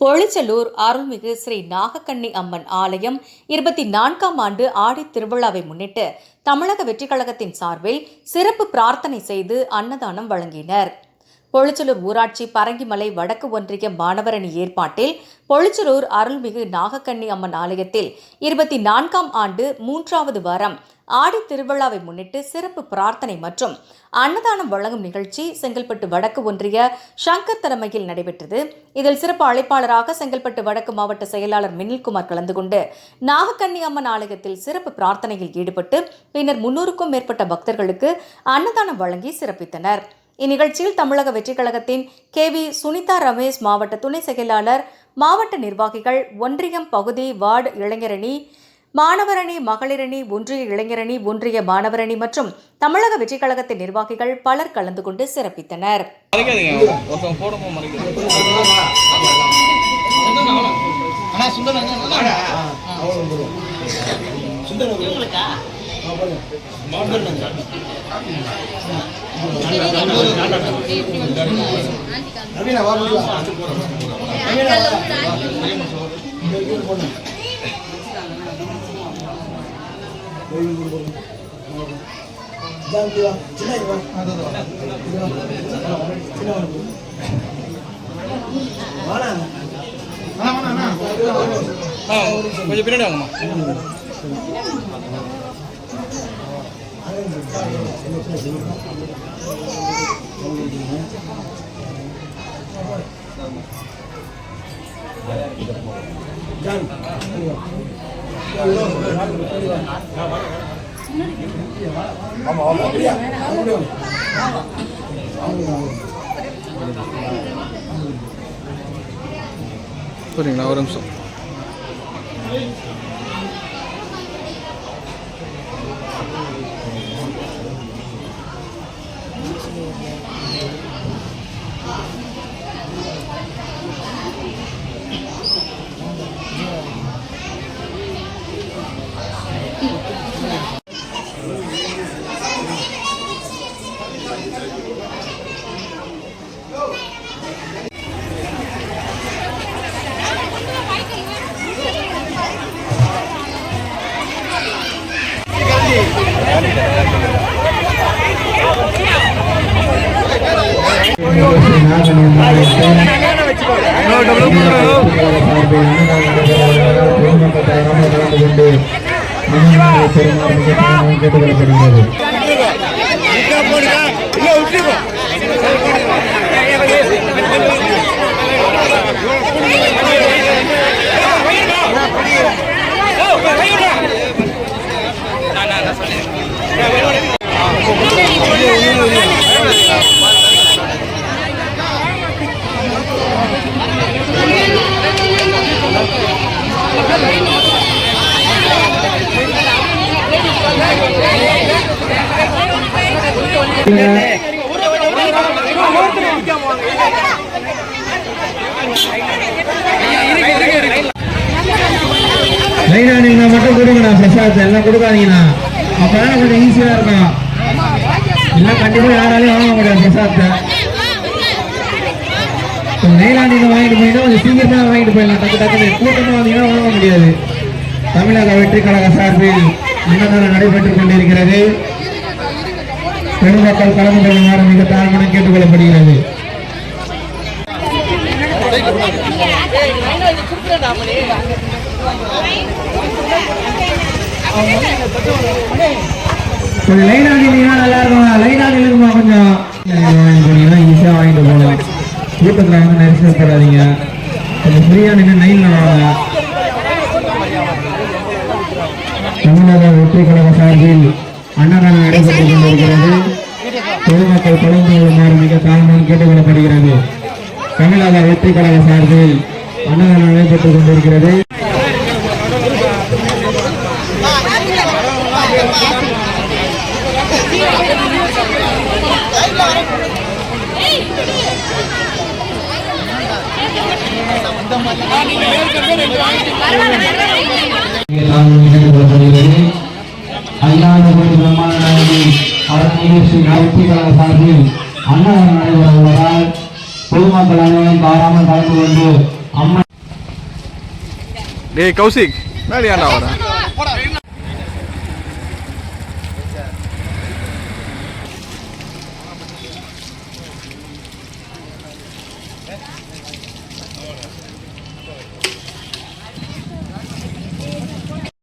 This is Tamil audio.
பொழிச்சலூர் அருள்மிகு ஸ்ரீ நாகக்கண்ணி அம்மன் ஆலயம் இருபத்தி நான்காம் ஆண்டு ஆடி திருவிழாவை முன்னிட்டு தமிழக வெற்றிக் கழகத்தின் சார்பில் சிறப்பு பிரார்த்தனை செய்து அன்னதானம் வழங்கினர். பொழிச்சலூர் ஊராட்சி பரங்கிமலை வடக்கு ஒன்றிய மாணவரணி ஏற்பாட்டில் பொழிச்சலூர் அருள்மிகு நாகக்கண்ணி அம்மன் ஆலயத்தில் இருபத்தி நான்காம் ஆண்டு மூன்றாவது வாரம் ஆடி திருவிழாவை முன்னிட்டு சிறப்பு பிரார்த்தனை மற்றும் அன்னதானம் வழங்கும் நிகழ்ச்சி செங்கல்பட்டு வடக்கு ஒன்றிய சங்கர் தலைமையில் நடைபெற்றது. இதில் சிறப்பு அழைப்பாளராக செங்கல்பட்டு வடக்கு மாவட்ட செயலாளர் மினில்குமார் கலந்து கொண்டு நாகக்கண்ணி அம்மன் ஆலயத்தில் சிறப்பு பிரார்த்தனையில் ஈடுபட்டு பின்னர் முன்னூறுக்கும் மேற்பட்ட பக்தர்களுக்கு அன்னதானம் வழங்கி சிறப்பித்தனர். இந்நிகழ்ச்சியில் தமிழக வெற்றிக் கழகத்தின் கே வி சுனிதா ரமேஷ் மாவட்ட துணை செயலாளர் மாவட்ட நிர்வாகிகள் ஒன்றியம் பகுதி வார்டு இளைஞரணி மாணவரணி மகளிரணி ஒன்றிய இளைஞரணி ஒன்றிய மாணவரணி மற்றும் தமிழக வெற்றிக் கழகத்தின் நிர்வாகிகள் பலர் கலந்து கொண்டு சிறப்பித்தனர் மறைக்காதீங்க கொஞ்சம் பின்னாடி வாங்கம்மா ஜான். ஆமா ஆமா அப்படியா? சரிங்களா ஒரு நிமிஷம். No, no, no, no, no. கேட்டுக்கொள்ளப்படுகிறது லைனா நீங்க மட்டும் கொடுங்கண்ணா பிரசாத் எல்லாம் கொடுக்காதீங்கண்ணா. அப்பதான் கொஞ்சம் ஈஸியா இருக்கும் இல்லை கண்டிப்பா யாராலையும் வாங்க முடியாது பிரசாத்தை நெய்லாண்டியில் வாங்கிட்டு போயிட்டா கொஞ்சம் சீக்கிரமா வாங்கிட்டு போயிடலாம். டக்கு டக்குனு கூட்டமா வந்தீங்கன்னா வாங்க முடியாது. தமிழக வெற்றி கழக சார்பில் அன்னதானம் நடைபெற்றுக் கொண்டிருக்கிறது. பெருமக்கள் கலந்து கொள்ளுமாறு மிக தாழ்மையுடன் கேட்டுக்கொள்ளப்படுகிறது. கொஞ்சம் லைனா நின்னீங்கன்னா நல்லா இருக்கும்? லைனா நில்லுங்கம்மா கொஞ்சம் வாங்கிட்டு போனீங்கன்னா ஈஸியாக வாங்கிட்டு போகலாம் கூட்டத்தில் வந்து நெரிசல் போடாதீங்க கொஞ்சம்? ஃப்ரீயாக நின்று நைனில் வாங்க தமிழக வெற்றி கழக சார்பில் அன்னதானம் நடைபெற்றுக் கொண்டிருக்கிறது. பொதுமக்கள் கலந்து கொள்ளுமாறு மிக தாழ்மையாக கேட்டுக்கொள்ளப்படுகிறது. தமிழக வெற்றி கழக சார்பில் அன்னதானம் நடைபெற்றுக் கொண்டிருக்கிறது. கேட்டுக்கொள்ளப்படுகிறது ஐயாயிரம் பிரம்மாண்டி அரங்கீடு ஸ்ரீ நாய்த்திகளாக சார்பில் அன்னதானம் நடைபெற உள்ளதால் பொதுமக்கள் அனைவரும் தாராமல் கலந்து கொண்டு அம்மா டேய் கௌசிக். மேலே ஏன்டா வரேன்